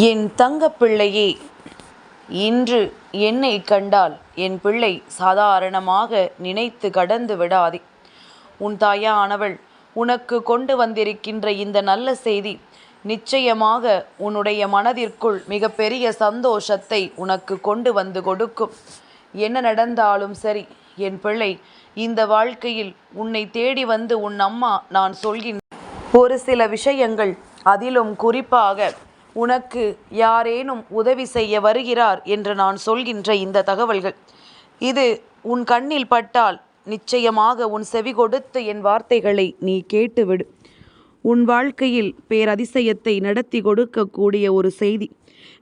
என் தங்க பிள்ளையே இன்று என்னை கண்டால் என் பிள்ளை சாதாரணமாக நினைத்து கடந்து விடாதே. உன் தாயானவள் உனக்கு கொண்டு வந்திருக்கின்ற இந்த நல்ல செய்தி நிச்சயமாக உன்னுடைய மனதிற்குள் மிகப்பெரிய சந்தோஷத்தை உனக்கு கொண்டு வந்து கொடுக்கும். என்ன நடந்தாலும் சரி என் பிள்ளை இந்த வாழ்க்கையில் உன்னை தேடி வந்து உன் அம்மா நான் சொல்கின்ற ஒரு சில விஷயங்கள் அதிலும் குறிப்பாக உனக்கு யாரேனும் உதவி செய்ய வருகிறார் என்று நான் சொல்கின்ற இந்த தகவல்கள். இது உன் கண்ணில் பட்டால் நிச்சயமாக உன் செவி கொடுத்து என் வார்த்தைகளை நீ கேட்டுவிடு. உன் வாழ்க்கையில் பேரதிசயத்தை நடத்தி கொடுக்கக்கூடிய ஒரு செய்தி.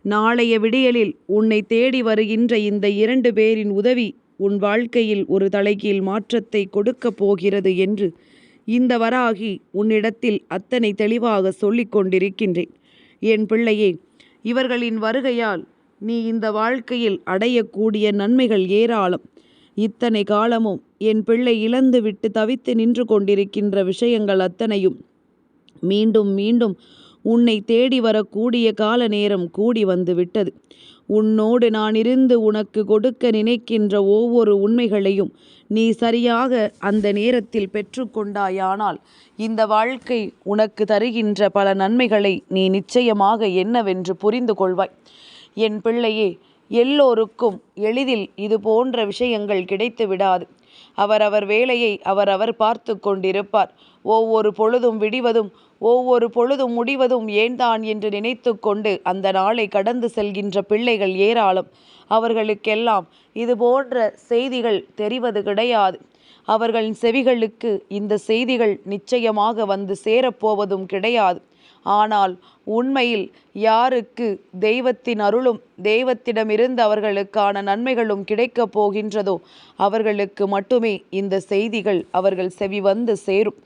நாளைய விடியலில் உன்னை தேடி வருகின்ற இந்த இரண்டு பேரின் உதவி உன் வாழ்க்கையில் ஒரு தலைகீழ் மாற்றத்தை கொடுக்கப் போகிறது என்று இந்த வராகி உன்னிடத்தில் அத்தனை தெளிவாக சொல்லிக் கொண்டிருக்கின்றேன். என் பிள்ளையே இவர்களின் வருகையால் நீ இந்த வாழ்க்கையில் அடையக்கூடிய நன்மைகள் ஏராளம். இத்தனை காலமும் என் பிள்ளை இழந்துவிட்டு தவித்து நின்று கொண்டிருக்கின்ற விஷயங்கள் அத்தனையும் மீண்டும் மீண்டும் உன்னை தேடி வரக்கூடிய கால நேரம் கூடி வந்து விட்டது. உன்னோடு நான் இருந்து உனக்கு கொடுக்க நினைக்கின்ற ஒவ்வொரு உண்மைகளையும் நீ சரியாக அந்த நேரத்தில் பெற்றுக்கொண்டாயானால் இந்த வாழ்க்கை உனக்கு தருகின்ற பல நன்மைகளை நீ நிச்சயமாக என்னவென்று புரிந்து கொள்வாய். என் பிள்ளையே எல்லோருக்கும் எளிதில் இது போன்ற விஷயங்கள் கிடைத்து விடாது. அவரவர் வேலையை அவரவர் பார்த்து கொண்டிருப்பார். ஒவ்வொரு பொழுதும் விடிவதும் ஒவ்வொரு பொழுதும் முடிவதும் ஏன்தான் என்று நினைத்து கொண்டு அந்த நாளை கடந்து செல்கின்ற பிள்ளைகள் ஏராளம். அவர்களுக்கெல்லாம் இது போன்ற செய்திகள் தெரிவது கிடையாது. அவர்களின் செவிகளுக்கு இந்த செய்திகள் நிச்சயமாக வந்து சேரப்போவதும் கிடையாது. ஆனால் உண்மையில் யாருக்கு தெய்வத்தின் அருளும் தெய்வத்திடமிருந்து அவர்களுக்கான நன்மைகளும் கிடைக்கப் போகின்றதோ அவர்களுக்கு மட்டுமே இந்த செய்திகள் அவர்கள் செவி வந்து சேரும்.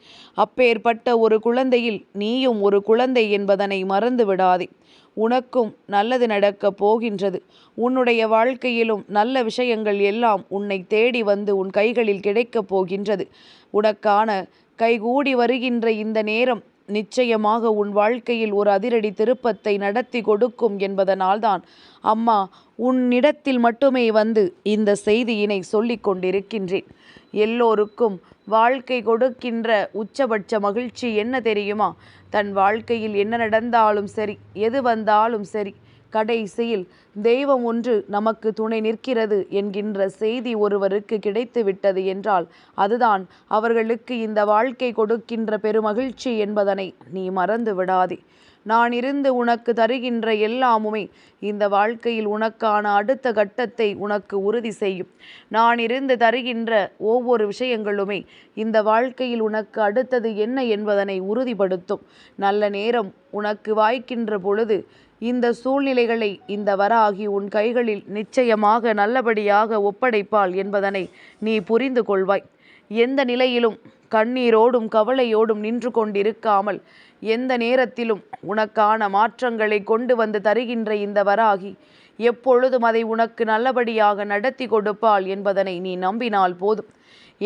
அப்பேற்பட்ட ஒரு குழந்தையில் நீயும் ஒரு குழந்தை என்பதனை மறந்து விடாதே உனக்கும் நல்லது நடக்கப் போகின்றது. உன்னுடைய வாழ்க்கையிலும் நல்ல விஷயங்கள் எல்லாம் உன்னை தேடி வந்து உன் கைகளில் கிடைக்கப் போகின்றது. உனக்கான கைகூடி வருகின்ற இந்த நேரம் நிச்சயமாக உன் வாழ்க்கையில் ஒரு அதிரடி திருப்பத்தை நடத்தி கொடுக்கும் என்பதனால்தான் அம்மா உன்னிடத்தில் மட்டுமே வந்து இந்த செய்தியினை சொல்லிக் கொண்டிருக்கின்றேன். எல்லோருக்கும் வாழ்க்கை கொடுக்கின்ற உச்சபட்ச மகிழ்ச்சி என்ன தெரியுமா? தன் வாழ்க்கையில் என்ன நடந்தாலும் சரி எது வந்தாலும் சரி கடைசியில் தெய்வம் ஒன்று நமக்கு துணை நிற்கிறது என்கின்ற செய்தி ஒருவருக்கு கிடைத்து விட்டது என்றால் அதுதான் அவர்களுக்கு இந்த வாழ்க்கை கொடுக்கின்ற பெருமகிழ்ச்சி என்பதனை நீ மறந்து விடாதே. நான் இருந்து உனக்கு தருகின்ற எல்லாமுமே. இந்த வாழ்க்கையில் உனக்கான அடுத்த கட்டத்தை உனக்கு உறுதி செய்யும். நான் இருந்து தருகின்ற ஒவ்வொரு விஷயங்களுமே இந்த வாழ்க்கையில் உனக்கு அடுத்தது என்ன என்பதனை உறுதிப்படுத்தும். நல்ல நேரம் உனக்கு வாய்க்கின்ற பொழுது இந்த சூழ்நிலைகளை இந்த வராகி உன் கைகளில் நிச்சயமாக நல்லபடியாக ஒப்படைப்பாள் என்பதனை நீ புரிந்து கொள்வாய். எந்த நிலையிலும் கண்ணீரோடும் கவலையோடும் நின்று கொண்டிருக்காமல் எந்த நேரத்திலும் உனக்கான மாற்றங்களை கொண்டு வந்து தருகின்ற இந்த வராகி எப்பொழுதும் அதை உனக்கு நல்லபடியாக நடத்தி கொடுப்பாள் என்பதனை நீ நம்பினால் போதும்.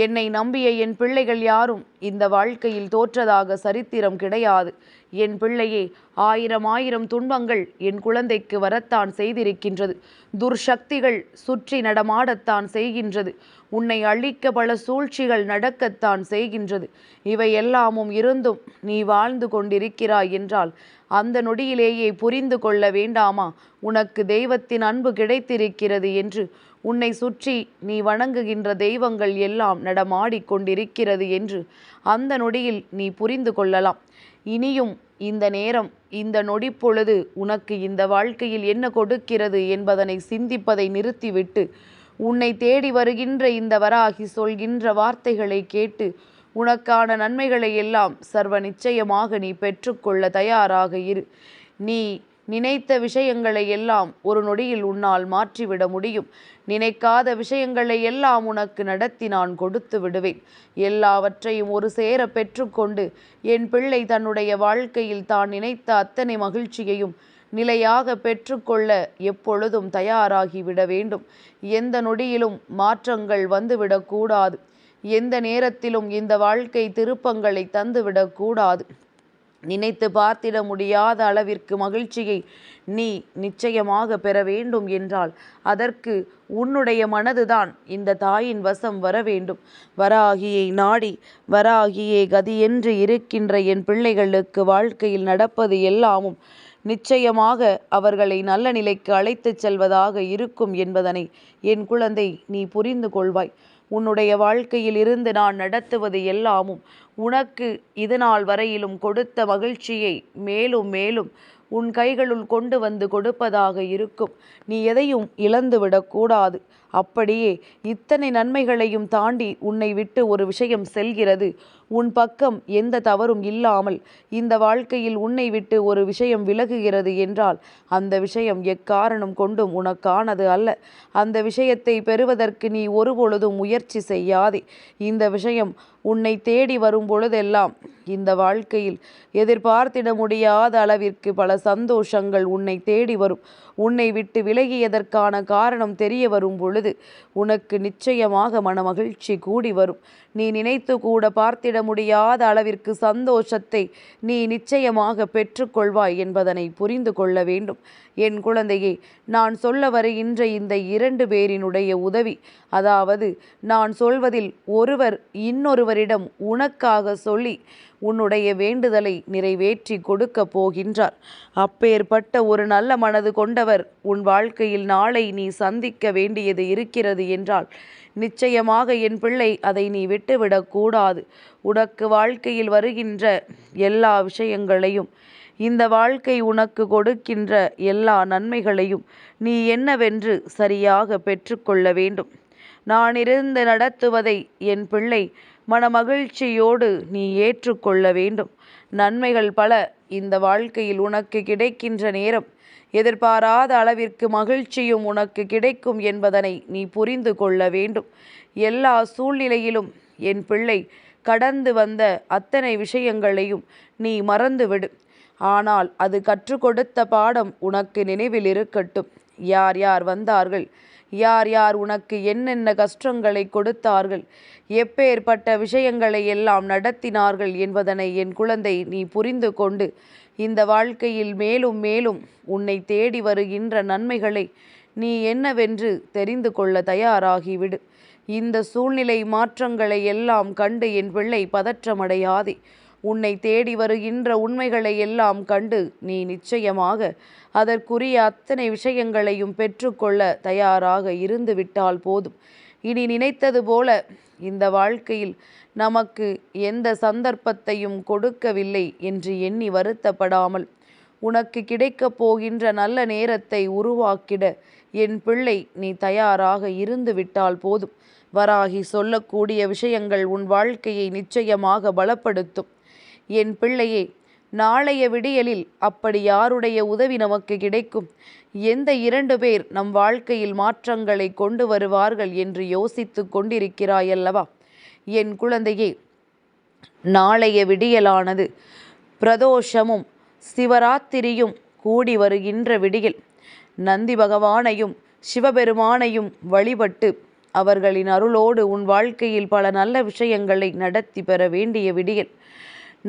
என்னை நம்பிய என் பிள்ளைகள் யாரும் இந்த வாழ்க்கையில் தோற்றதாக சரித்திரம் கிடையாது. என் பிள்ளையே ஆயிரம் ஆயிரம் துன்பங்கள் என் குழந்தைக்கு வரத்தான் செய்திருக்கின்றது. துர்சக்திகள் சுற்றி நடமாடத்தான் செய்கின்றது. உன்னை அழிக்க பல சூழ்ச்சிகள் நடக்கத்தான் செய்கின்றது. இவை எல்லாமும் இருந்தும் நீ வாழ்ந்து கொண்டிருக்கிறாய் என்றால் அந்த நொடியிலேயே புரிந்து கொள்ள வேண்டாமா? உனக்கு தெய்வத்தின் அன்பு கிடைத்திருக்கிறது என்று. உன்னை சுற்றி நீ வணங்குகின்ற தெய்வங்கள் எல்லாம் நடமாடிக்கொண்டிருக்கிறது என்று. அந்த நொடியில் நீ புரிந்து கொள்ளலாம். இனியும் இந்த நேரம் இந்த நொடி பொழுது உனக்கு இந்த வாழ்க்கையில் என்ன கொடுக்கிறது என்பதனை சிந்திப்பதை நிறுத்திவிட்டு உன்னை தேடி வருகின்ற இந்த வராகி சொல்கின்ற வார்த்தைகளை கேட்டு உனக்கான நன்மைகளை எல்லாம் சர்வ நிச்சயமாக நீ பெற்றுக்கொள்ள தயாராக இரு. நீ நினைத்த விஷயங்களை எல்லாம் ஒரு நொடியில் உன்னால் மாற்றிவிட முடியும். நினைக்காத விஷயங்களை எல்லாம் உனக்கு நடத்தி நான் கொடுத்து விடுவேன். எல்லாவற்றையும் ஒரு சேர பெற்றுக்கொண்டு என் பிள்ளை தன்னுடைய வாழ்க்கையில் தான் நினைத்த அத்தனை மகிழ்ச்சியையும் நிலையாக பெற்றுக்கொள்ள எப்பொழுதும் தயாராகி விட வேண்டும். எந்த நொடியிலும் மாற்றங்கள் வந்துவிடக்கூடாது. எந்த நேரத்திலும் இந்த வாழ்க்கை திருப்பங்களை தந்துவிடக்கூடாது. நினைத்து பார்த்திட முடியாத அளவிற்கு மகிழ்ச்சியை நீ நிச்சயமாக பெற வேண்டும் என்றால் அதற்கு உன்னுடைய மனதுதான் இந்த தாயின் வசம் வர வேண்டும். வராகியை நாடி வராகியே கதியென்று இருக்கின்ற என் பிள்ளைகளுக்கு வாழ்க்கையில் நடப்பது எல்லாமும் நிச்சயமாக அவர்களை நல்ல நிலைக்கு அழைத்துச் செல்வதாக இருக்கும் என்பதனை என் குழந்தை நீ புரிந்து கொள்வாய். உன்னுடைய வாழ்க்கையில் இருந்து நான் நடத்துவது எல்லாமும் உனக்கு இதுநாள் வரையிலும் கொடுத்த மகிழ்ச்சியை மேலும் மேலும் உன் கைகளுள் கொண்டு வந்து கொடுப்பதாக இருக்கும். நீ எதையும் இழந்துவிடக்கூடாது அப்படியே இத்தனை நன்மைகளையும் தாண்டி உன்னை விட்டு ஒரு விஷயம் செல்கிறது. உன் பக்கம் எந்த தவறும் இல்லாமல் இந்த வாழ்க்கையில் உன்னை விட்டு ஒரு விஷயம் விலகுகிறது என்றால் அந்த விஷயம் எக்காரணம் கொண்டும் உனக்கானது அல்ல. அந்த விஷயத்தை பெறுவதற்கு நீ ஒருபொழுதும் முயற்சி செய்யாதே. இந்த விஷயம் உன்னை தேடி வரும் பொழுதெல்லாம் இந்த வாழ்க்கையில் எதிர்பார்த்திட முடியாத அளவிற்கு பல சந்தோஷங்கள் உன்னை தேடி வரும். உன்னை விட்டு விலகியதற்கான காரணம் தெரிய வரும் பொழுது உனக்கு நிச்சயமாக மனமகிழ்ச்சி கூடி வரும். நீ நினைத்து கூட பார்த்திட முடியாத அளவிற்கு சந்தோஷத்தை நீ நிச்சயமாக பெற்றுக்கொள்வாய் என்பதனை புரிந்து கொள்ள வேண்டும். என் குழந்தையே நான் சொல்ல வருகின்ற இந்த இரண்டு பேரினுடைய உதவி அதாவது நான் சொல்வதில் ஒருவர் இன்னொருவரிடம் உனக்காக சொல்லி உன்னுடைய வேண்டுதலை நிறைவேற்றி கொடுக்க போகின்றார். அப்பேற்பட்ட ஒரு நல்ல மனது கொண்டவர் உன் வாழ்க்கையில் நாளை நீ சந்திக்க வேண்டியது இருக்கிறது என்றால் நிச்சயமாக என் பிள்ளை அதை நீ விட்டுவிடக்கூடாது உனக்கு வாழ்க்கையில் வருகின்ற எல்லா விஷயங்களையும் இந்த வாழ்க்கை உனக்கு கொடுக்கின்ற எல்லா நன்மைகளையும் நீ என்னவென்று சரியாக பெற்றுக்கொள்ள வேண்டும். நான் இருந்து நடத்துவதை என் பிள்ளை மனமகிழ்ச்சியோடு நீ ஏற்றுக்கொள்ள வேண்டும். நன்மைகள் பல இந்த வாழ்க்கையில் உனக்கு கிடைக்கின்ற நேரம். எதிர்பாராத அளவிற்கு மகிழ்ச்சியும் உனக்கு கிடைக்கும் என்பதனை நீ புரிந்து கொள்ள வேண்டும். எல்லா சூழ்நிலையிலும் என் பிள்ளை கடந்து வந்த அத்தனை விஷயங்களையும் நீ மறந்துவிடு. ஆனால் அது கற்றுக் கொடுத்த பாடம் உனக்கு நினைவில் இருக்கட்டும். யார் யார் வந்தார்கள்? யார் யார் உனக்கு என்னென்ன கஷ்டங்களை கொடுத்தார்கள்? எப்பேற்பட்ட விஷயங்களை எல்லாம் நடத்தினார்கள் என்பதனை என் குழந்தை நீ புரிந்து கொண்டு இந்த வாழ்க்கையில் மேலும் மேலும் உன்னை தேடி வருகின்ற நன்மைகளை நீ என்னவென்று தெரிந்து கொள்ள தயாராகிவிடு. இந்த சூழ்நிலை மாற்றங்களை எல்லாம் கண்டு என் பிள்ளை பதற்றமடையாதே. உன்னை தேடி வருகின்ற உண்மைகளை எல்லாம் கண்டு நீ நிச்சயமாக அதற்குரிய அத்தனை விஷயங்களையும் பெற்றுக்கொள்ள தயாராக இருந்து விட்டால் போதும். இனி நினைத்தது போல இந்த வாழ்க்கையில் நமக்கு எந்த சந்தர்ப்பத்தையும் கொடுக்கவில்லை என்று எண்ணி வருத்தப்படாமல் உனக்கு கிடைக்கப் போகின்ற நல்ல நேரத்தை உருவாக்கிட என் பிள்ளை நீ தயாராக இருந்து விட்டால் போதும். வராகி சொல்லக்கூடிய விஷயங்கள் உன் வாழ்க்கையை நிச்சயமாக பலப்படுத்தும். என் பிள்ளையே நாளைய விடியலில் அப்படி யாருடைய உதவி நமக்கு கிடைக்கும்? எந்த இரண்டு பேர் நம் வாழ்க்கையில் மாற்றங்களை கொண்டு வருவார்கள் என்று யோசித்து கொண்டிருக்கிறாயல்லவா? என் குழந்தையே நாளைய விடியலானது பிரதோஷமும் சிவராத்திரியும் கூடி வருகின்ற விடியல். நந்தி பகவானையும் சிவபெருமானையும் வழிபட்டு அவர்களின் அருளோடு உன் வாழ்க்கையில் பல நல்ல விஷயங்களை நடத்தி பெற வேண்டிய விடியல்.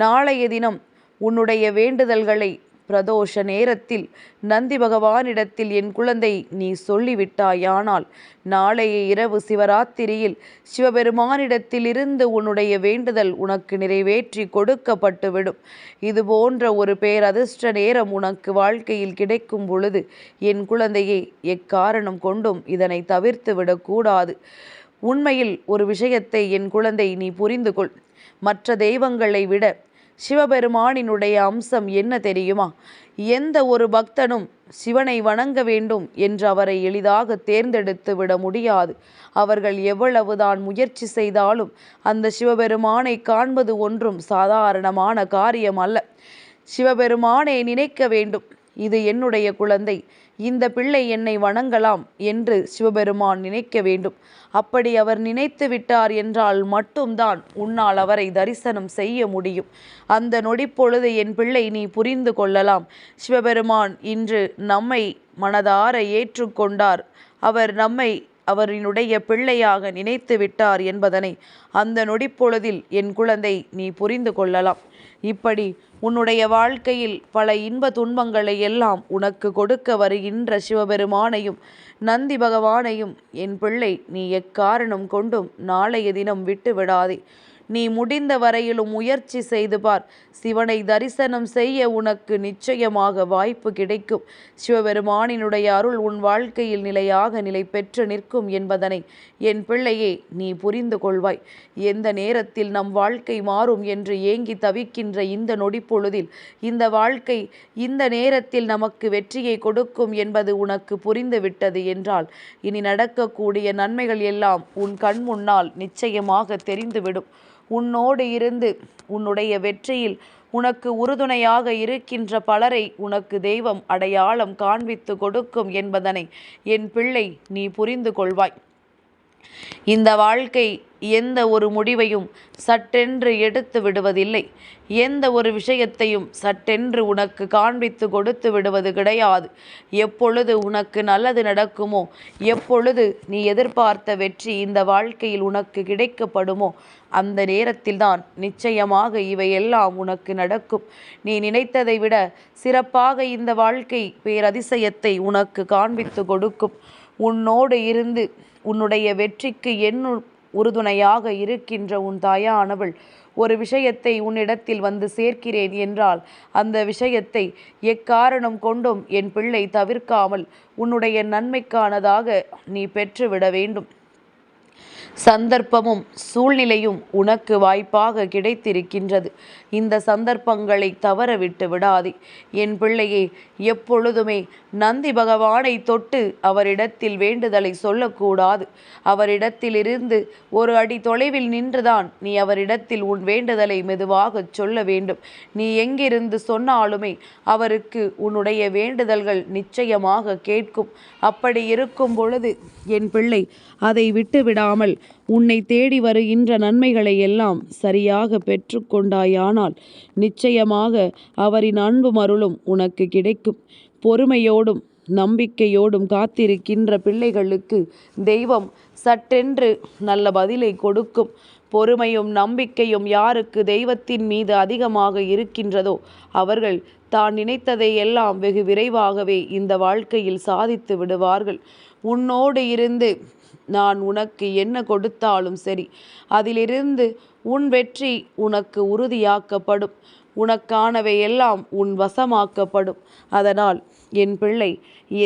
நாளைய தினம் உன்னுடைய வேண்டுதல்களை பிரதோஷ நேரத்தில் நந்தி பகவானிடத்தில் என் குழந்தை நீ சொல்லிவிட்டாயானால் நாளைய இரவு சிவராத்திரியில் சிவபெருமானிடத்தில் இருந்து உன்னுடைய வேண்டுதல் உனக்கு நிறைவேற்றி கொடுக்கப்பட்டுவிடும். இது போன்ற ஒரு பேரதிர்ஷ்ட நேரம் உனக்கு வாழ்க்கையில் கிடைக்கும் பொழுது என் குழந்தையை எக்காரணம் கொண்டும் இதனை தவிர்த்து விடக்கூடாது. உண்மையில் ஒரு விஷயத்தை என் குழந்தை நீ புரிந்து கொள் மற்ற தெய்வங்களை விட சிவபெருமானினுடைய அம்சம் என்ன தெரியுமா? எந்த ஒரு பக்தனும் சிவனை வணங்க வேண்டும் என்று அவரை எளிதாக தேர்ந்தெடுத்து விட முடியாது. அவர்கள் எவ்வளவுதான் முயற்சி செய்தாலும் அந்த சிவபெருமானை காண்பது ஒன்றும் சாதாரணமான காரியம் அல்ல. சிவபெருமானை நினைக்க வேண்டும். இது என்னுடைய குழந்தை. இந்த பிள்ளை என்னை வணங்கலாம் என்று சிவபெருமான் நினைக்க வேண்டும். அப்படி அவர் நினைத்து விட்டார் என்றால் மட்டும்தான் உன்னால் அவரை தரிசனம் செய்ய முடியும். அந்த நொடிப்பொழுது என் பிள்ளை நீ புரிந்து கொள்ளலாம். சிவபெருமான் இன்று நம்மை மனதார ஏற்றுக்கொண்டார். அவர் நம்மை அவரினுடைய பிள்ளையாக நினைத்து விட்டார் என்பதனை அந்த நொடிப்பொழுதில் என் குழந்தை நீ புரிந்து கொள்ளலாம். இப்படி உன்னுடைய வாழ்க்கையில் பல இன்ப துன்பங்களை எல்லாம் உனக்கு கொடுக்க வருகின்ற சிவபெருமானையும் நந்தி பகவானையும் என் பிள்ளை நீ எக்காரணம் கொண்டும் நாளைய தினம் விட்டு விடாதே. நீ முடிந்த வரையிலும் முயற்சி செய்து பார். சிவனை தரிசனம் செய்ய உனக்கு நிச்சயமாக வாய்ப்பு கிடைக்கும். சிவபெருமானினுடைய அருள் உன் வாழ்க்கையில் நிலையாக நிலை பெற்று நிற்கும் என்பதனை என் பிள்ளையே நீ புரிந்து கொள்வாய். எந்த நேரத்தில் நம் வாழ்க்கை மாறும் என்று ஏங்கி தவிக்கின்ற இந்த நொடிப்பொழுதில் இந்த வாழ்க்கை இந்த நேரத்தில் நமக்கு வெற்றியை கொடுக்கும் என்பது உனக்கு புரிந்துவிட்டது என்றால் இனி நடக்கக்கூடிய நன்மைகள் எல்லாம் உன் கண் முன்னால் நிச்சயமாக தெரிந்துவிடும். உன்னோடு இருந்து உன்னுடைய வெற்றியில் உனக்கு உறுதுணையாக இருக்கின்ற பலரை உனக்கு தெய்வம் அடையாளம் காண்பித்து கொடுக்கும் என்பதனை என் பிள்ளை நீ புரிந்து கொள்வாய். இந்த வாழ்க்கை எந்த ஒரு முடிவையும் சட்டென்று எடுத்து விடுவதில்லை. எந்த ஒரு விஷயத்தையும் சட்டென்று உனக்கு காண்பித்து கொடுத்து விடுவது கிடையாது. எப்பொழுது உனக்கு நல்லது நடக்குமோ எப்பொழுது நீ எதிர்பார்த்த வெற்றி இந்த வாழ்க்கையில் உனக்கு கிடைக்கப்படுமோ அந்த நேரத்தில்தான் நிச்சயமாக இவையெல்லாம் உனக்கு நடக்கும். நீ நினைத்ததை விட சிறப்பாக இந்த வாழ்க்கை பேரதிசயத்தை உனக்கு காண்பித்து கொடுக்கும். உன்னோடு இருந்து உன்னுடைய வெற்றிக்கு என்னு உறுதுணையாக இருக்கின்ற உன் தாயானவள் ஒரு விஷயத்தை உன்னிடத்தில் வந்து சேர்க்கிறேன் என்றால் அந்த விஷயத்தை எக்காரணம் கொண்டும் என் பிள்ளை தவிர்க்காமல் உன்னுடைய நன்மைக்கானதாக நீ பெற்றுவிட வேண்டும். சந்தர்ப்பமும் சூழ்நிலையும் உனக்கு வாய்ப்பாக கிடைத்திருக்கின்றது. இந்த சந்தர்ப்பங்களை தவற விட்டு விடாதே. என் பிள்ளையே எப்பொழுதுமே நந்தி பகவானை தொட்டு அவரிடத்தில் வேண்டுதலை சொல்லக்கூடாது. அவரிடத்தில் இருந்து ஒரு அடி தொலைவில் நின்றுதான் நீ அவரிடத்தில் உன் வேண்டுதலை மெதுவாக சொல்ல வேண்டும். நீ எங்கிருந்து சொன்னாலுமே அவருக்கு உன்னுடைய வேண்டுதல்கள் நிச்சயமாக கேட்கும். அப்படி இருக்கும் பொழுது என் பிள்ளை அதை விட்டு விடாமல் உன்னை தேடி வருகின்ற நன்மைகளை எல்லாம் சரியாக பெற்றுக்கொண்டாயானால் நிச்சயமாக அவரின் அன்பும் அருளும் உனக்கு கிடைக்கும். பொறுமையோடும் நம்பிக்கையோடும் காத்திருக்கின்ற பிள்ளைகளுக்கு தெய்வம் சட்டென்று நல்ல பதிலை கொடுக்கும். பொறுமையும் நம்பிக்கையும் யாருக்கு தெய்வத்தின் மீது அதிகமாக இருக்கின்றதோ அவர்கள் தான் நினைத்ததை எல்லாம் வெகு விரைவாகவே இந்த வாழ்க்கையில் சாதித்து விடுவார்கள். உன்னோடு இருந்து நான் உனக்கு என்ன கொடுத்தாலும் சரி. அதிலிருந்து உன் வெற்றி உனக்கு உறுதியாக்கப்படும். உனக்கானவை எல்லாம் உன் வசமாக்கப்படும். அதனால் என் பிள்ளை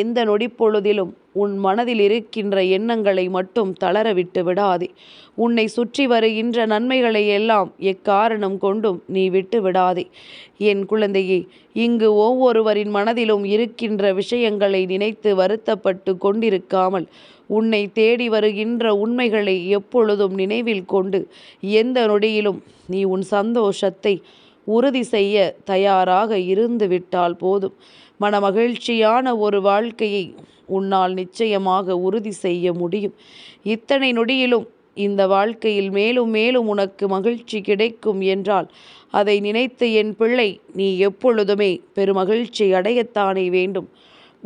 எந்த நொடிப்பொழுதிலும் உன் மனதில் இருக்கின்ற எண்ணங்களை மட்டும் தளர விட்டு விடாதே. உன்னை சுற்றி வருகின்ற நன்மைகளை எல்லாம் எக்காரணம் கொண்டும் நீ விட்டு விடாதே. என் குழந்தையே இங்கு ஒவ்வொருவரின் மனதிலும் இருக்கின்ற விஷயங்களை நினைத்து வருத்தப்பட்டு கொண்டிருக்காமல் உன்னை தேடி வருகின்ற உண்மைகளை எப்பொழுதும் நினைவில் கொண்டு எந்த நொடியிலும் நீ உன் சந்தோஷத்தை உறுதி செய்ய தயாராக இருந்து விட்டால் போதும். மனமகிழ்ச்சியான ஒரு வாழ்க்கையை உன்னால் நிச்சயமாக உறுதி செய்ய முடியும். இத்தனை நொடியிலும் இந்த வாழ்க்கையில் மேலும் மேலும் உனக்கு மகிழ்ச்சி கிடைக்கும் என்றால் அதை நினைத்து என் பிள்ளை நீ எப்பொழுதுமே பெருமகிழ்ச்சி அடையத்தானே வேண்டும்.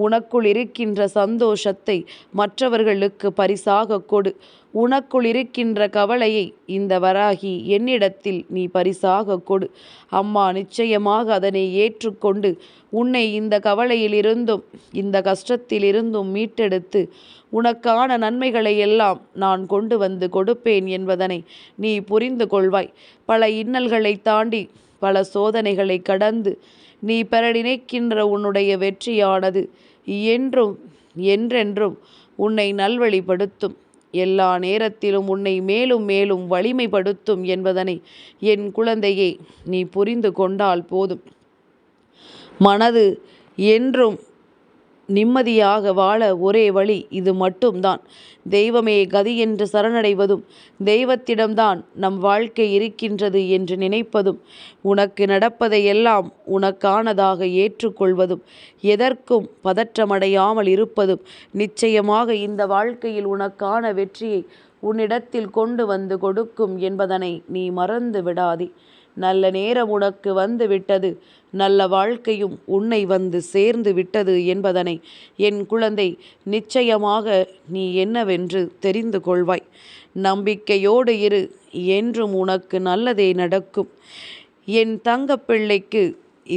உனக்குள் இருக்கின்ற சந்தோஷத்தை மற்றவர்களுக்கு பரிசாக கொடு. உனக்குள் இருக்கின்ற கவலையை இந்த வராகி என்னிடத்தில் நீ பரிசாக கொடு. அம்மா நிச்சயமாக அதனை ஏற்றுக்கொண்டு உன்னை இந்த கவலையிலிருந்தும் இந்த கஷ்டத்திலிருந்தும் மீட்டெடுத்து உனக்கான நன்மைகளை எல்லாம் நான் கொண்டு வந்து கொடுப்பேன் என்பதனை நீ புரிந்து கொள்வாய். பல இன்னல்களை தாண்டி பல சோதனைகளை கடந்து நீ பெற நினைக்கின்ற உன்னுடைய வெற்றியானது. என்றும் என்றென்றும் உன்னை நல்வழிப்படுத்தும். எல்லா நேரத்திலும் உன்னை மேலும் மேலும் வலிமைப்படுத்தும் என்பதனை என் குழந்தையே நீ புரிந்து கொண்டால் போதும். மனது என்றும் நிம்மதியாக வாழ ஒரே வழி இது மட்டும்தான். தெய்வமே கதி என்று சரணடைவதும் தெய்வத்திடம்தான் நம் வாழ்க்கை இருக்கின்றது என்று நினைப்பதும் உனக்கு நடப்பதையெல்லாம் உனக்கானதாக ஏற்றுக்கொள்வதும் எதற்கும் பதற்றமடையாமல் இருப்பதும் நிச்சயமாக இந்த வாழ்க்கையில் உனக்கான வெற்றியை உன்னிடத்தில் கொண்டு வந்து கொடுக்கும் என்பதனை நீ மறந்து விடாதே நல்ல நேரம் உனக்கு வந்து விட்டது நல்ல வாழ்க்கையும் உன்னை வந்து சேர்ந்து விட்டது என்பதனை என் குழந்தை நிச்சயமாக நீ என்னவென்று தெரிந்து கொள்வாய். நம்பிக்கையோடு இரு என்றும் உனக்கு நல்லதே நடக்கும். என் தங்கப்பிள்ளைக்கு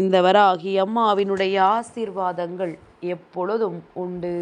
இந்த வராகி அம்மாவினுடைய ஆசீர்வாதங்கள் எப்பொழுதும் உண்டு.